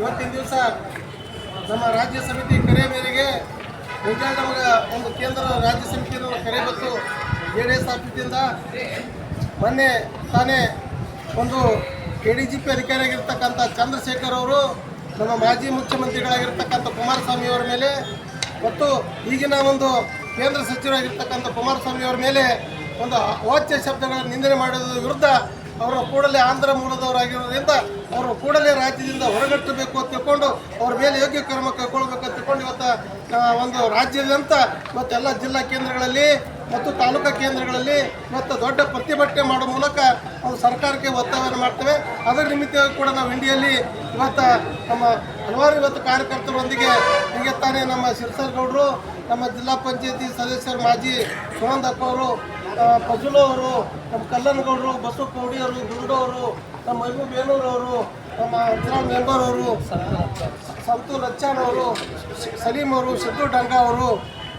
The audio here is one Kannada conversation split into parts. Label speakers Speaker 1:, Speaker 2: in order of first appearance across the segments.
Speaker 1: ಇವತ್ತಿನ ದಿವಸ ನಮ್ಮ ರಾಜ್ಯ ಸಮಿತಿ ಕರೆ ಮೇರೆಗೆ ನಮಗೆ ಒಂದು ಕೇಂದ್ರ ರಾಜ್ಯ ಸಮಿತಿಯನ್ನು ಕರೆ ಬಂತು. ಜೆ ಡಿ ಎಸ್ ಆಫೀಸಿಂದ ಮೊನ್ನೆ ತಾನೇ ಒಂದು ಎ ಡಿ ಜಿ ಪಿ ಅಧಿಕಾರಿಯಾಗಿರ್ತಕ್ಕಂಥ ಚಂದ್ರಶೇಖರ್ ಅವರು ನಮ್ಮ ಮಾಜಿ ಮುಖ್ಯಮಂತ್ರಿಗಳಾಗಿರ್ತಕ್ಕಂಥ ಕುಮಾರಸ್ವಾಮಿ ಅವರ ಮೇಲೆ ಮತ್ತು ಈಗಿನ ಒಂದು ಕೇಂದ್ರ ಸಚಿವರಾಗಿರ್ತಕ್ಕಂಥ ಕುಮಾರಸ್ವಾಮಿ ಅವರ ಮೇಲೆ ಒಂದು ಅವಾಚ್ಯ ಶಬ್ದಗಳ ನಿಂದನೆ ಮಾಡೋದ್ರ ವಿರುದ್ಧ ಅವರ ಕೂಡಲೇ ಆಂಧ್ರ ಮೂಲದವರಾಗಿರೋದ್ರಿಂದ ಅವರು ಕೂಡಲೇ ರಾಜ್ಯದಿಂದ ಹೊರಗಟ್ಟಬೇಕು ಅಂತ ತಿಳ್ಕೊಂಡು ಅವ್ರ ಮೇಲೆ ಯೋಗ್ಯ ಕ್ರಮ ಕೈಗೊಳ್ಬೇಕು ಅಂತ ತಿಳ್ಕೊಂಡು ಇವತ್ತು ಒಂದು ರಾಜ್ಯದಂತ ಮತ್ತು ಎಲ್ಲ ಜಿಲ್ಲಾ ಕೇಂದ್ರಗಳಲ್ಲಿ ಮತ್ತು ತಾಲೂಕಾ ಕೇಂದ್ರಗಳಲ್ಲಿ ಮತ್ತು ದೊಡ್ಡ ಪ್ರತಿಭಟನೆ ಮಾಡೋ ಮೂಲಕ ಒಂದು ಸರ್ಕಾರಕ್ಕೆ ಒತ್ತಾಯವನ್ನು ಮಾಡ್ತೇವೆ. ಅದರ ನಿಮಿತ್ತವಾಗಿ ಕೂಡ ನಾವು ಇಂಡಿಯಲ್ಲಿ ಇವತ್ತು ನಮ್ಮ ಹಲವಾರು ಇವತ್ತು ಕಾರ್ಯಕರ್ತರೊಂದಿಗೆ ಹೀಗೆ ತಾನೇ ನಮ್ಮ ಶಿರ್ಸರ್ ಗೌಡರು ನಮ್ಮ ಜಿಲ್ಲಾ ಪಂಚಾಯತಿ ಸದಸ್ಯರು ಮಾಜಿ ಸುಮಂದಪ್ಪ ಅವರು ಪಜುಲು ಅವರು ನಮ್ಮ ಕಲ್ಲನಗೌಡರು, ಬಸವ ಕೌಡಿಯವರು ಅವರು ಗುಂಡು ನಮ್ಮ ಮಹಬೂಬ್ ಬೇನೂರವರು ನಮ್ಮ ಜಿಲ್ಲಾ ಮೆಂಬರ್ ಅವರು ಸಂತು ಲಚ್ಚಾನ್ ಅವರು ಸಲೀಂ ಅವರು ಸಿದ್ದು ಡಂಗ ಅವರು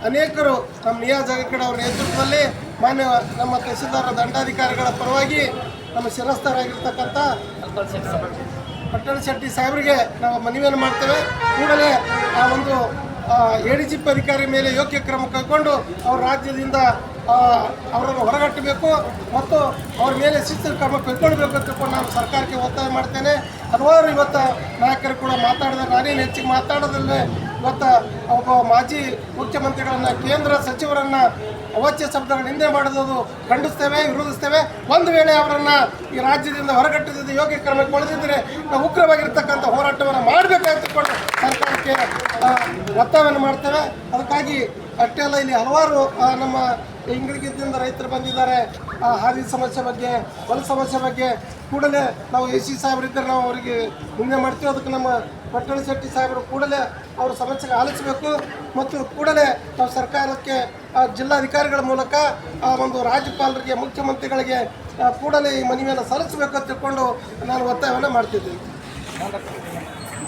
Speaker 1: ಅನೇಕರು ನಮ್ಮ ನಿಯಾಜ್ ಅಗಕಡೆ ಅವರ ನೇತೃತ್ವದಲ್ಲಿ ಮಾನ್ಯ ನಮ್ಮ ತಹಸೀಲ್ದಾರ ದಂಡಾಧಿಕಾರಿಗಳ ಪರವಾಗಿ ನಮ್ಮ ಶಿರಸ್ತರಾಗಿರ್ತಕ್ಕಂಥ ಪಟ್ಟಣ ಶೆಟ್ಟಿ ಸಾಹೇಬರಿಗೆ ನಾವು ಮನವಿಯನ್ನು ಮಾಡ್ತೇವೆ. ಕೂಡಲೇ ಆ ಒಂದು ಎ ಡಿ ಜಿ ಪಿ ಅಧಿಕಾರಿ ಮೇಲೆ ಯೋಗ್ಯ ಕ್ರಮ ಕೈಗೊಂಡು ಅವ್ರ ರಾಜ್ಯದಿಂದ ಅವರನ್ನು ಹೊರಗಟ್ಟಬೇಕು ಮತ್ತು ಅವ್ರ ಮೇಲೆ ಶಿಸ್ತಿನ ಕ್ರಮ ಕೈಗೊಳ್ಳಬೇಕು ಅಂತ ನಾನು ಸರ್ಕಾರಕ್ಕೆ ಒತ್ತಾಯ ಮಾಡ್ತೇನೆ. ಹಲವಾರು ಇವತ್ತು ನಾಯಕರು ಕೂಡ ಮಾತಾಡಿದ ನಾನೇನು ಹೆಚ್ಚಿಗೆ ಮಾತಾಡೋದಲ್ಲೇ ಇವತ್ತು ಒಬ್ಬ ಮಾಜಿ ಮುಖ್ಯಮಂತ್ರಿಗಳನ್ನು, ಕೇಂದ್ರ ಸಚಿವರನ್ನು ಅವಾಚ್ಯ ಶಬ್ದಗಳ ನಿಂದೆ ಮಾಡೋದು ಖಂಡಿಸ್ತೇವೆ, ವಿರೋಧಿಸ್ತೇವೆ. ಒಂದು ವೇಳೆ ಅವರನ್ನು ಈ ರಾಜ್ಯದಿಂದ ಹೊರಗಟ್ಟಿದ ಯೋಗ್ಯ ಕ್ರಮಗೊಳಿಸಿದ್ರೆ ನಾವು ಉಗ್ರವಾಗಿರ್ತಕ್ಕಂಥ ಹೋರಾಟವನ್ನು ಮಾಡಬೇಕಂತಕೊಂಡು ಸರ್ಕಾರಕ್ಕೆ ಒತ್ತಾಯವನ್ನು ಮಾಡ್ತೇವೆ. ಅದಕ್ಕಾಗಿ ಅಷ್ಟೇ ಅಲ್ಲ, ಇಲ್ಲಿ ಹಲವಾರು ನಮ್ಮ ಇಂಗ್ಳಿಗಿದ್ದಿಂದ ರೈತರು ಬಂದಿದ್ದಾರೆ. ಆ ಹಾದಿ ಸಮಸ್ಯೆ ಬಗ್ಗೆ, ಹೊಲ ಸಮಸ್ಯೆ ಬಗ್ಗೆ ಕೂಡಲೇ ನಾವು ಎ ಸಿ ಸಾಹೇಬರಿದ್ದರೆ ನಾವು ಅವರಿಗೆ ಮುಂದೆ ಮಾಡ್ತೀವಿ. ಅದಕ್ಕೆ ನಮ್ಮ ಪಟ್ಟಣ ಶೆಟ್ಟಿ ಸಾಹೇಬರು ಕೂಡಲೇ ಅವ್ರ ಸಮಸ್ಯೆಗೆ ಆಲಿಸಬೇಕು. ಮತ್ತು ಕೂಡಲೇ ನಾವು ಸರ್ಕಾರಕ್ಕೆ ಜಿಲ್ಲಾಧಿಕಾರಿಗಳ ಮೂಲಕ ಆ ಒಂದು ರಾಜ್ಯಪಾಲರಿಗೆ, ಮುಖ್ಯಮಂತ್ರಿಗಳಿಗೆ ಕೂಡಲೇ ಈ ಮನವಿಯನ್ನು ಸಲ್ಲಿಸಬೇಕು ಅಂತ ತಿಳ್ಕೊಂಡು ನಾನು ಒತ್ತಾಯವನ್ನು ಮಾಡ್ತಿದ್ದೀನಿ.